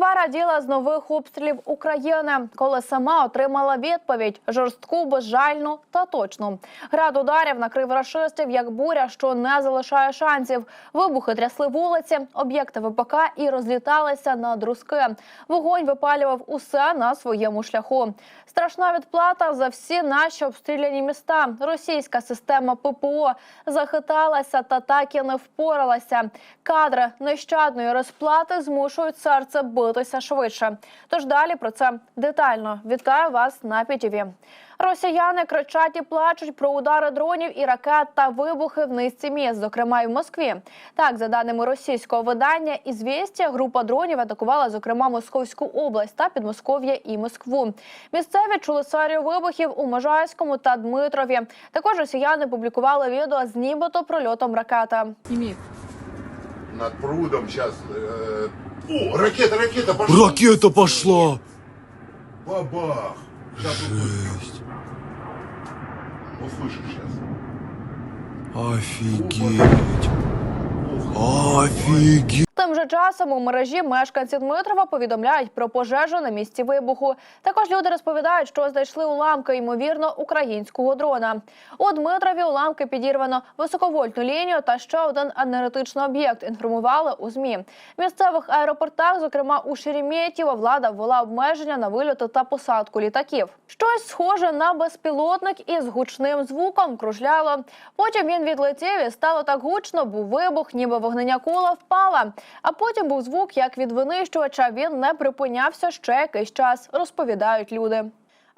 Москва раділа з нових обстрілів України, коли сама отримала відповідь жорстку, безжальну та точну. Град ударів накрив рашистів як буря, що не залишає шансів. Вибухи трясли вулиці, об'єкти ВПК і розліталися на друзки. Вогонь випалював усе на своєму шляху. Страшна відплата за всі наші обстріляні міста. Російська система ППО захиталася та так і не впоралася. Кадри нещадної розплати змушують серце битися швидше. Тож далі про це детально. Вітаю вас на ПІТІВІ. Росіяни кричать і плачуть про удари дронів і ракет та вибухи в низці міст, зокрема й в Москві. Так, за даними російського видання, «Ізвєстія», група дронів атакувала, зокрема, Московську область та Підмосков'я і Москву. Місцеві чули серію вибухів у Можайському та Дмитрові. Також росіяни публікували відео з нібито прольотом ракети. Над прудом сейчас. О, ракета, ракета пошла. Ракета пошла! Бабах. Сейчас Жесть. услышишь сейчас. Офигеть! Офигеть! Тим же часом у мережі мешканці Дмитрова повідомляють про пожежу на місці вибуху. Також люди розповідають, що знайшли уламки, ймовірно, українського дрона. У Дмитрові уламки підірвано високовольтну лінію та ще один енергетичний об'єкт. Інформували у змі. В місцевих аеропортах, зокрема у Шереметьєво, влада ввела обмеження на вильоти та посадку літаків. Щось схоже на безпілотник із гучним звуком кружляло. Потім він відлетів і стало так гучно, був вибух, ніби вогнення кула впала. А потім був звук, як від винищувача. Він не припинявся ще якийсь час, розповідають люди.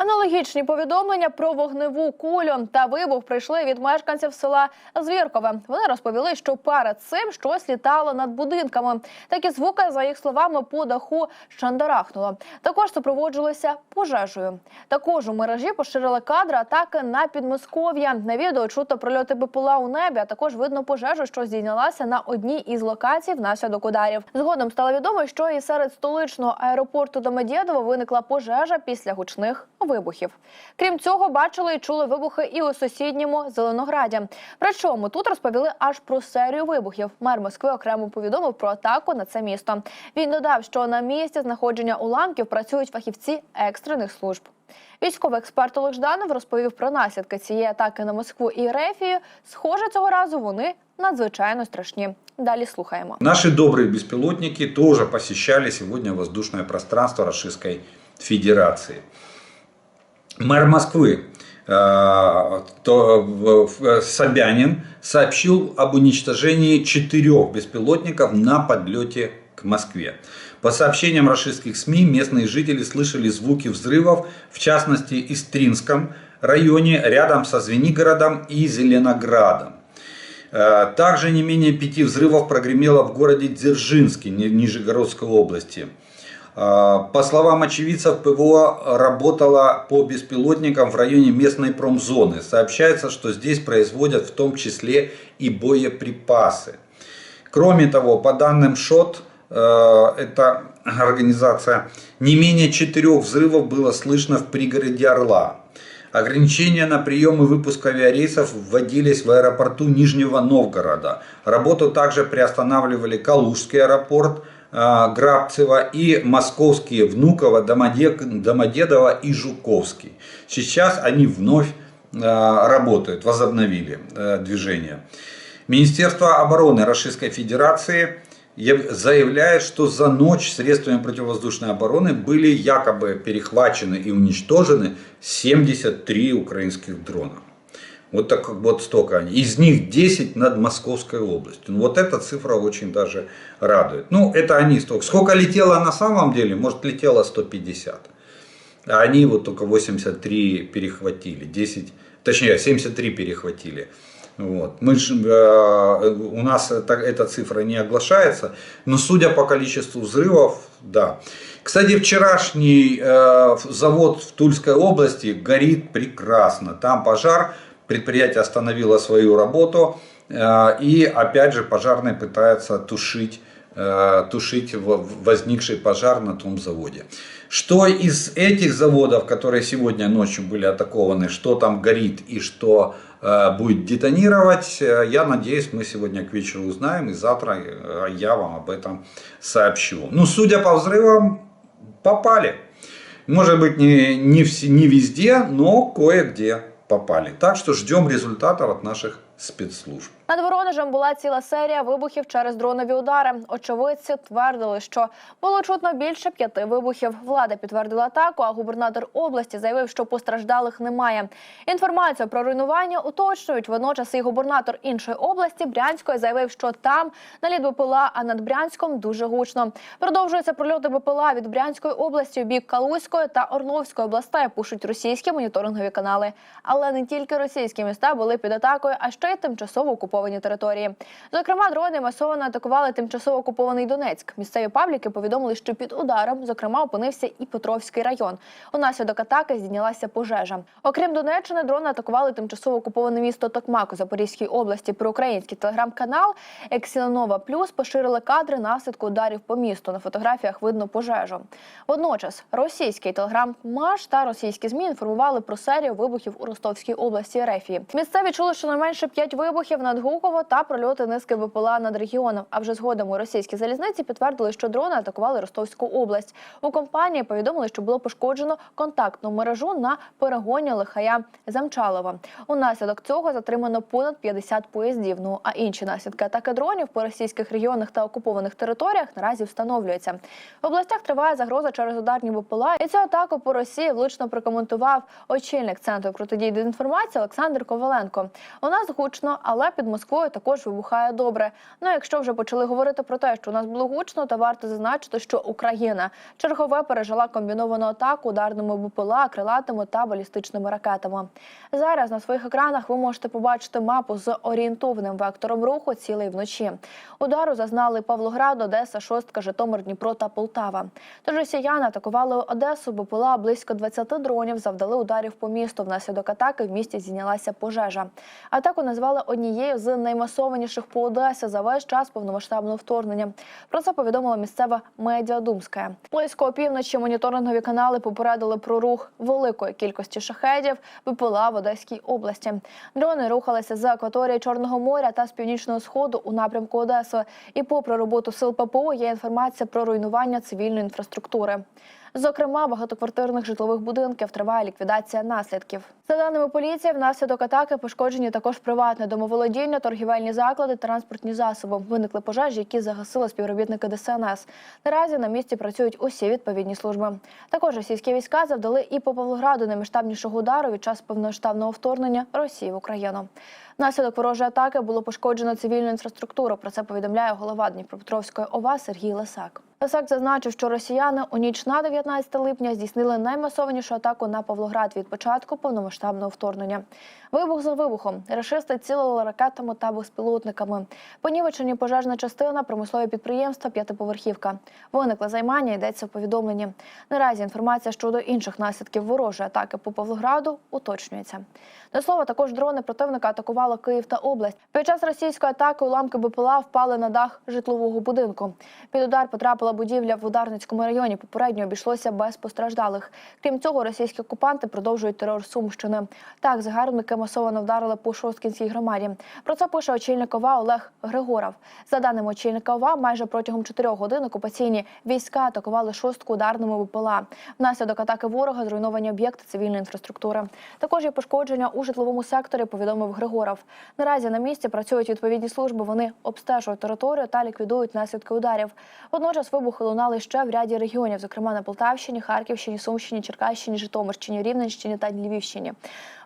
Аналогічні повідомлення про вогневу кулю та вибух прийшли від мешканців села Звіркове. Вони розповіли, що перед цим щось літало над будинками. Такі звуки, за їх словами, по даху шандарахнуло. Також супроводжувалися пожежею. Також у мережі поширили кадри атаки на Підмосков'я. На відео чуто прольоти БПЛА у небі, а також видно пожежу, що здійнялася на одній із локацій внаслідок ударів. Згодом стало відомо, що і серед столичного аеропорту Домодєдово виникла пожежа після гучних вибухів. Крім цього, бачили і чули вибухи і у сусідньому Зеленограді. Причому тут розповіли аж про серію вибухів. Мер Москви окремо повідомив про атаку на це місто. Він додав, що на місці знаходження уламків працюють фахівці екстрених служб. Військовий експерт Олег Жданов розповів про наслідки цієї атаки на Москву і Рефію. Схоже, цього разу вони надзвичайно страшні. Далі слухаємо. Наши добрые беспилотники тоже посещали сегодня воздушное пространство Российской Федерации. Мэр Москвы э, то, Собянин сообщил об уничтожении четырех беспилотников на подлете к Москве. По сообщениям российских СМИ, местные жители слышали звуки взрывов, в частности, в Истринском районе, рядом со Звенигородом и Зеленоградом. Э, Также не менее пяти взрывов прогремело в городе Дзержинске, Ни- Нижегородской области. Э, По словам очевидцев, ПВО работало по беспилотникам в районе местной промзоны. Сообщается, что здесь производят в том числе и боеприпасы. Кроме того, по данным ШОТ, э, это организация, не менее четырех взрывов было слышно в пригороде Орла. Ограничения на прием и выпуск авиарейсов вводились в аэропорту Нижнего Новгорода. Работу также приостанавливали Калужский аэропорт, э, Грабцево и московские Внуково, Домоде- Домодедово и Жуковский. Сейчас они вновь э, работают, возобновили э, движение. Министерство обороны Российской Федерации яв- заявляет, что за ночь средствами противовоздушной обороны были якобы перехвачены и уничтожены 73 украинских дрона. Вот так вот столько они. Из них 10 над Московской областью. Ну, вот эта цифра очень даже радует. Ну, это они столько. Сколько летело на самом деле? Может, летело 150. А они вот только 83 перехватили. 10, точнее, 73 перехватили. Вот. Мы ж, э, у нас это, эта цифра не оглашается, но судя по количеству взрывов, да. Кстати, вчерашний э, завод в Тульской области горит прекрасно. Там пожар, предприятие остановило свою работу, э, и опять же пожарные пытаются тушить э, тушить возникший пожар на том заводе. Что из этих заводов, которые сегодня ночью были атакованы, что там горит и что э, будет детонировать. Я надеюсь, мы сегодня к вечеру узнаем, и завтра я вам об этом сообщу. Ну, судя по взрывам, попали. Может быть, не, не, вс- не везде, но кое-где попали. Так что ждем результатов от наших спецслужб. Над Воронежем була ціла серія вибухів через дронові удари. Очевидці твердили, що було чутно більше п'яти вибухів. Влада підтвердила атаку, а губернатор області заявив, що постраждалих немає. Інформацію про руйнування уточнюють. Водночас і губернатор іншої області Брянської заявив, що там наліт БПЛА, а над Брянськом дуже гучно. Продовжуються прольоти БПЛА від Брянської області у бік Калузької та Орловської областей. Пишуть російські моніторингові канали. Але не тільки російські міста були під атакою, а ще три тимчасово окуповані території. Зокрема, дрони масово атакували тимчасово окупований Донецьк. Місцеві пабліки повідомили, що під ударом, зокрема, опинився і Петровський район. Унаслідок атаки здійнялася пожежа. Окрім Донеччини, дрони атакували тимчасово окуповане місто Токмак у Запорізькій області. Про український телеграм-канал Ексінова Плюс поширили кадри наслідку ударів по місту. На фотографіях видно пожежу. Водночас, російський телеграм маш та російські змі інформували про серію вибухів у Ростовській області Ерефії. Місцеві чули, що найменше П'ять вибухів над Гуково та прольоти низки БПЛА над регіоном. А вже згодом у російській залізниці підтвердили, що дрони атакували Ростовську область. У компанії повідомили, що було пошкоджено контактну мережу на перегоні лихая Замчалова. Унаслідок цього затримано понад 50 поїздів. Ну а інші наслідки атаки дронів по російських регіонах та окупованих територіях наразі встановлюються. В областях триває загроза через ударні БПЛА. І цю атаку по Росії влучно прокоментував очільник центру протидії дезінформації Олександр Коваленко. У нас гучно, але під Москвою також вибухає добре. Ну а якщо вже почали говорити про те, що у нас було гучно, то варто зазначити, що Україна чергове пережила комбіновану атаку ударними БПЛА, крилатими та балістичними ракетами. Зараз на своїх екранах ви можете побачити мапу з орієнтовним вектором руху цілий вночі. Удару зазнали Павлоград, Одеса, Шостка, Житомир, Дніпро та Полтава. Тож росіяни атакували Одесу, БПЛА близько 20 дронів, завдали ударів по місту. Внаслідок атаки в місті зійнялася пожежа. Атаку назвали однією з наймасованіших по Одесі за весь час повномасштабного вторгнення. Про це повідомила місцева медіа Думська. Близько опівночі моніторингові канали попередили про рух великої кількості шахедів БПЛА в Одеській області. Дрони рухалися з акваторії Чорного моря та з північного сходу у напрямку Одеси. І попри роботу сил ППО є інформація про руйнування цивільної інфраструктури. Зокрема, багатоквартирних житлових будинків триває ліквідація наслідків. За даними поліції, внаслідок атаки пошкоджені також приватне домоволодіння, торгівельні заклади, транспортні засоби. Виникли пожежі, які загасили співробітники ДСНС. Наразі на місці працюють усі відповідні служби. Також російські війська завдали і по Павлограду наймасштабнішого удару від час повноштабного вторгнення Росії в Україну. Внаслідок ворожої атаки було пошкоджено цивільну інфраструктуру. Про це повідомляє голова Дніпропетровської ОВА Сергій Лисак. Лисак зазначив, що росіяни у ніч на 19 липня здійснили наймасованішу атаку на Павлоград від початку повномасштабного вторгнення. Вибух за вибухом. Рашисти цілили ракетами та безпілотниками. Понівечені пожежна частина, промислові підприємства, п'ятиповерхівка. Виникли займання, йдеться в повідомленні. Наразі інформація щодо інших наслідків ворожої атаки по Павлограду уточнюється. До слова, також дрони противника атакували Київ та область. Під час російської атаки уламки БПЛА впали на дах житлового будинку. Під удар потрапила будівля в Ударницькому районі. Попередньо обійшлося без постраждалих. Крім цього, російські окупанти продовжують терор Сумщини. Так, загарбники масово вдарили по Шосткінській громаді. Про це пише очільник ОВА Олег Григоров. За даними очільника ОВА, майже протягом чотирьох годин окупаційні війська атакували шостку ударними БПЛА. Внаслідок атаки ворога зруйновані об'єкти цивільної інфраструктури. Також є пошкодження у житловому секторі. Повідомив Григоров. Наразі на місці працюють відповідні служби. Вони обстежують територію та ліквідують наслідки ударів. Водночас вибухи лунали ще в ряді регіонів, зокрема на Полтавщині, Харківщині, Сумщині, Черкащині, Житомирщині, Рівненщині та Львівщині.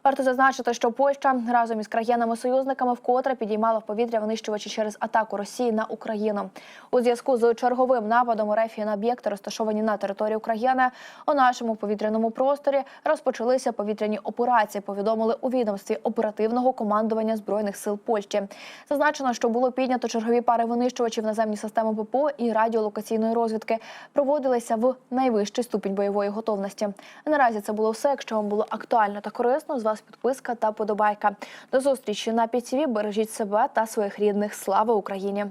Варто зазначити, що Польща разом із країнами-союзниками вкотре підіймала в повітря винищувачі через атаку Росії на Україну. У зв'язку з черговим нападом РФ на об'єкти, розташовані на території України, у нашому повітряному просторі розпочалися повітряні операції. Повідомили у відомстві оперативного командування збройних сил Польщі. Зазначено, що було піднято чергові пари винищувачів наземні системи ППО і радіолокаційної розвідки. Проводилися в найвищий ступінь бойової готовності. Наразі це було все. Якщо вам було актуально та корисно, з вас підписка та подобайка. До зустрічі на ПІТВ. Бережіть себе та своїх рідних. Слава Україні!